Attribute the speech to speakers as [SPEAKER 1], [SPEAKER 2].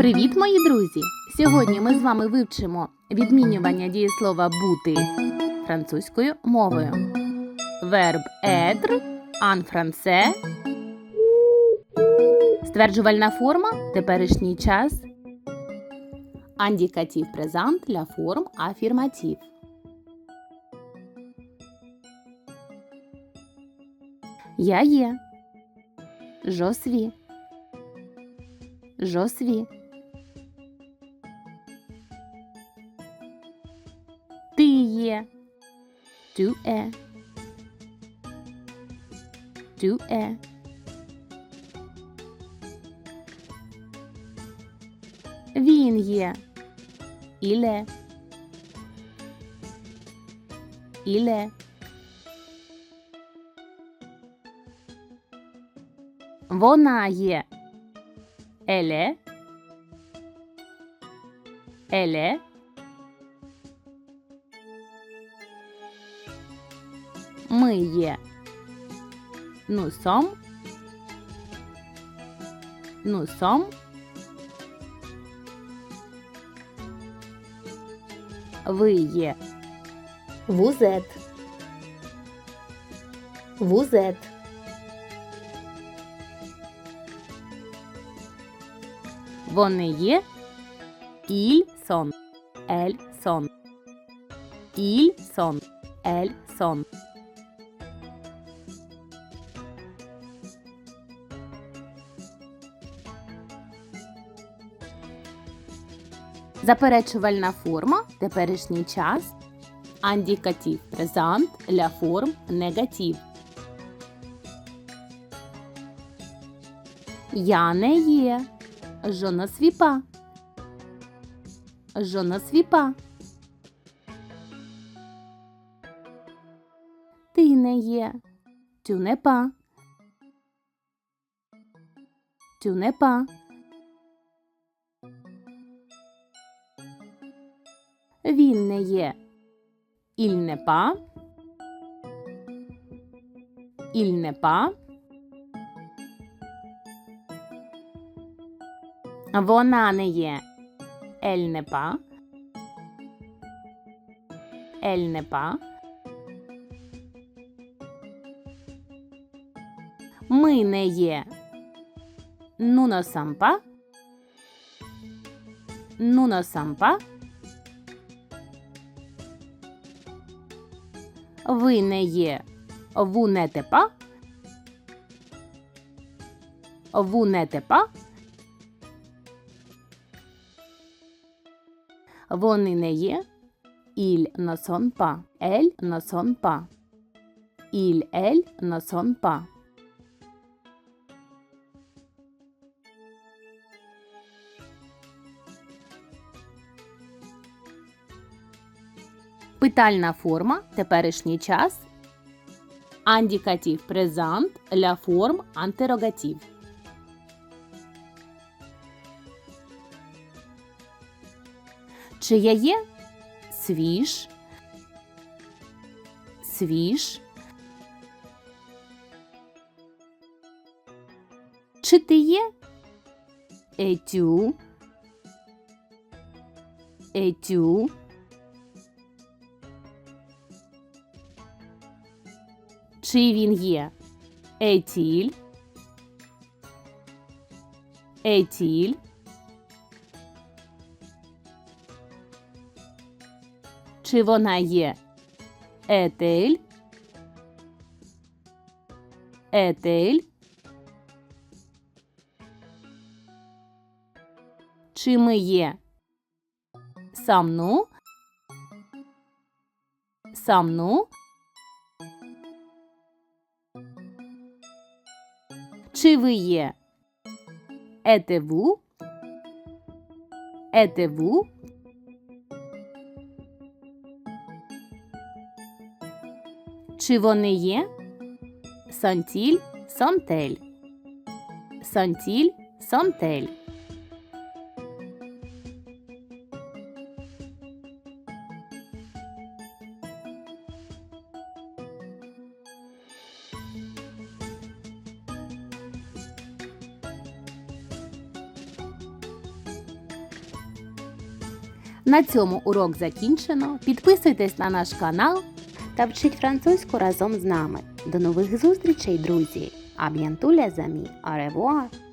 [SPEAKER 1] Привіт, мої друзі! Сьогодні ми з вами вивчимо відмінювання дієслова бути французькою мовою. Верб en français. Стверджувальна форма теперішній час. Індикатив презент для форм афірматив. Я є. Je suis. Tu es. Tu es. Він є. Il est. Вона є. Elle. Elle. Ми є. Nous sommes. Nous sommes. Ви є. Vous êtes. Vous êtes. Вони є. Ils sont. Elles sont. Заперечувальна форма теперішній час. Індикатив презент для форм негатив. Я не є. Je ne suis pas. Ти не є. Tu n'es Він не є. N'est pas. Вона не є. Elle n'est pas. Elle n'est pas. Ми не є. Nous ne sommes pas. Nous ne sommes pas. Ви не є. Pas. Vous n'êtes pas. Вони не є. Ils ne sont pas. Elles ne sont Питальна форма теперішній час. Індикатив презент для форм антерогатив. Чи я є? Свіж. Свіж. Чи ти є? Етю. Етю. Чи він є? Етіль. Етіль. Чи вона є? Етель. Етель. Чи ми є? Самну. Самну. Чи ви є? Етеву. Етеву. Чи вони є? Сантіль, сантель. Сантіль, сантель. На цьому урок закінчено. Підписуйтесь на наш канал
[SPEAKER 2] та вчіть французьку разом з нами. До нових зустрічей, друзі! А bientôt, les amis!